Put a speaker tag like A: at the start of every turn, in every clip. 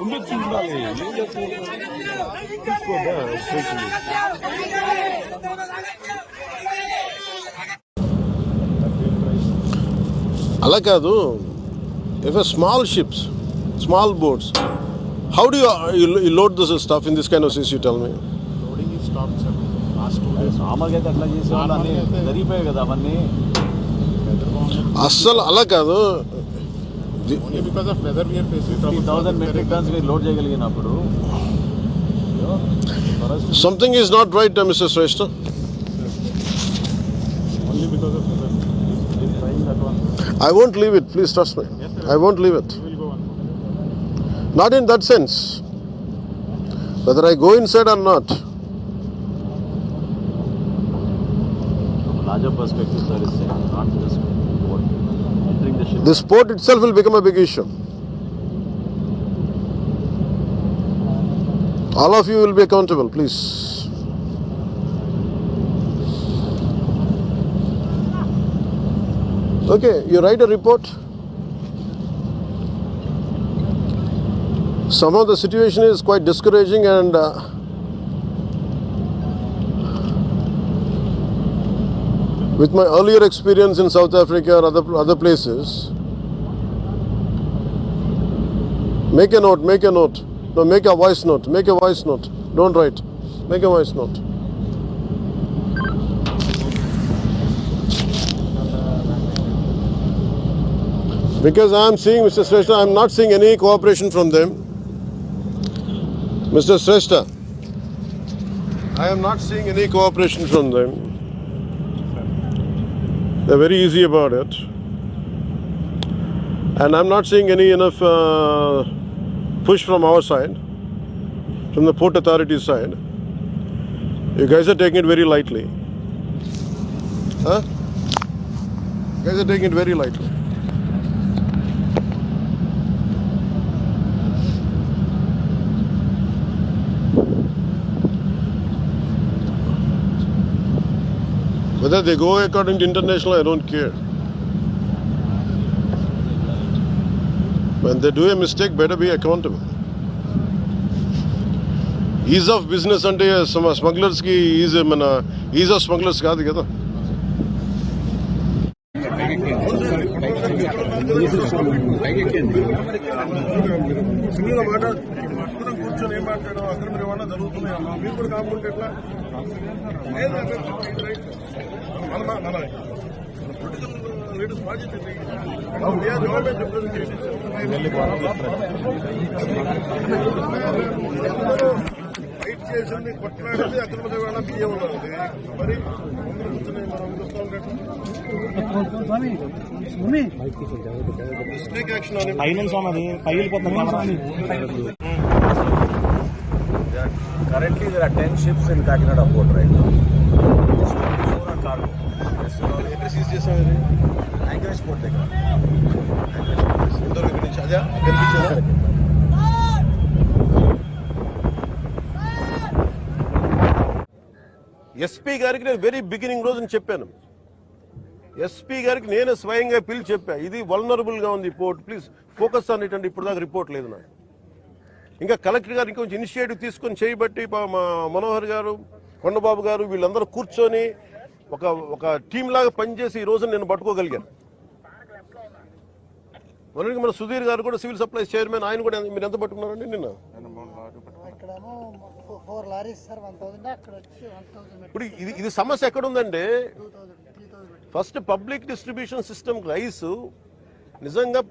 A: ఉండొచ్చు ఉండాలి ఏం చేస్తావు తీసుకోదా స్టేషన్
B: అలా కాదు if small ships small boats how do you load this stuff in this kind of seas you tell me
C: loading ఈ stop sir last two days
D: మామూలుగా అయితే అట్లా చేసేవాళ్ళు అన్ని జరిగిపోయాయి కదా అవన్నీ
B: అస్సలు అలా కాదు the-
C: only because of weather we are
D: facing fifty thousand metric tons మీరు load చేయగలిగినప్పుడు
B: something
C: is not right
B: mister Shreshtha only because of weather I won't leave it please
D: trust me larger perspective, sir, is saying, not just.
B: Entering the ship. Itself will become a big issue. All of you will be accountable, please. Okay, you write a report. Somehow the situation is quite discouraging and uh, with my earlier experience in South Africa or other, other places, make a note, make a note. No, make a voice note, make a voice note. Don't write. Make a voice note. Because I am seeing Mr. Sreshta, I am not seeing any cooperation from them. Mr. Sreshta, I am not seeing any cooperation from them. They're very easy about it. And I'm not seeing any enough uh, push from our side, from the Port Authority side. You guys are taking it very lightly. Huh? You guys are taking it very lightly. Whether they go according to international, I don't care. When they do a mistake, better be accountable. Ease of business అంటే స్మగ్లర్స్కి ease మన ease of smugglers కాదు కదా
A: single మాట్లాడు అందరం కూర్చొని ఏం మాట్లాడడం అక్రమ రవాణా జరుగుతున్నాయమ్మా మీరు కూడా కాకుండా ఎట్లా ఫైట్ చేసింది కొట్లాడింది అక్రమ వేళ బియ్యం ఉన్నది మరి అందరూ యాక్షన్ అని
C: ఫైనల్ సాంగ్ అది పగిలిపోతుంది
A: currently
D: there are ten
A: ships in Kakinada port right SP గారికి నేను వెరీ బిగినింగ్ రోజున చెప్పాను. ఎస్పీ గారికి నేను స్వయంగా పిలిచి చెప్పా ఇది వల్నరబుల్గా ఉంది port please focus on it అంటే ఇప్పుడు దాకా రిపోర్ట్ లేదు నాకు. ఇంకా కలెక్టర్ గారు ఇంకొంచెం ఇనిషియేటివ్ తీసుకొని చేయబట్టి మా మనోహర్ గారు కొండబాబు గారు వీళ్ళందరూ కూర్చొని ఒక ఒక టీం లాగా పనిచేసి ఈ రోజు నేను పట్టుకోగలిగాను. మొన్నటికి మన సుధీర్ గారు కూడా సివిల్ సప్లైస్ చైర్మన్ ఆయన కూడా మీరు ఎంత పట్టుకున్నారండి నిన్న?
E: ఇక్కడేమో four lorries sir one thousand. అక్కడ వచ్చి వన్ థౌసండ్
B: ఇప్పుడు ఇది ఇది సమస్య ఎక్కడుందంటే
E: two thousand three thousand
B: first public distribution system rice నిజంగా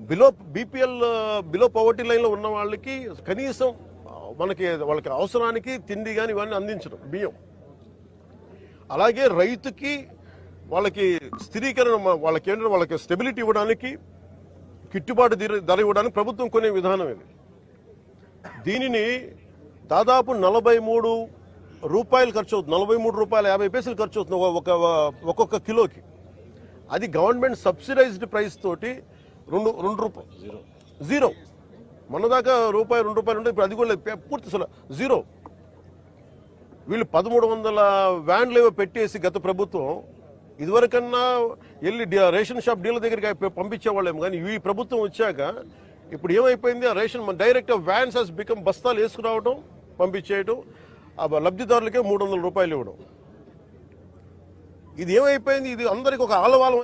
B: బిలో బీపీఎల్ బిలో పవర్టీ లైన్లో ఉన్న వాళ్ళకి కనీసం మనకి వాళ్ళకి అవసరానికి తిండి కానీ ఇవన్నీ అందించడం బియ్యం. అలాగే రైతుకి వాళ్ళకి స్థిరీకరణ వాళ్ళకి ఏంటంటే వాళ్ళకి స్టెబిలిటీ ఇవ్వడానికి గిట్టుబాటు ధర- ధర ఇవ్వడానికి ప్రభుత్వం కొనే విధానం ఇది. దీనిని దాదాపు నలభై మూడు రూపాయలు ఖర్చు అవుతుంది. నలభై మూడు రూపాయల యాభై పైసలు ఖర్చు అవుతుంది ఒక- ఒక ఒక్కొక్క కిలోకి. అది గవర్నమెంట్ సబ్సిడైజ్డ్ ప్రైస్ తోటి రెండు రెండు రూపాయలు జీరో. జీరో. మొన్న దాకా రూపాయి రెండు రూపాయలు ఉంటే ఇప్పుడు అది కూడా లేదు. పూర్తి అసలు జీరో. వీళ్ళు పదమూడు వందల వ్యాన్లు ఏవో పెట్టేసి గత ప్రభుత్వం ఇదివరకన్నా వెళ్ళి రేషన్ షాప్ డీలర్ దగ్గరికి పంపించేవాళ్ళేమో కానీ ఈ ప్రభుత్వం వచ్చాక ఇప్పుడు ఏమైపోయింది? ఆ ration direct vans has become బస్తాలు వేసుకురావడం పంపించేయడం ఆ లబ్ధిదారులకే మూడు వందల రూపాయలు ఇవ్వడం. ఇది ఏమైపోయింది? ఇది అందరికి ఒక ఆలవాలం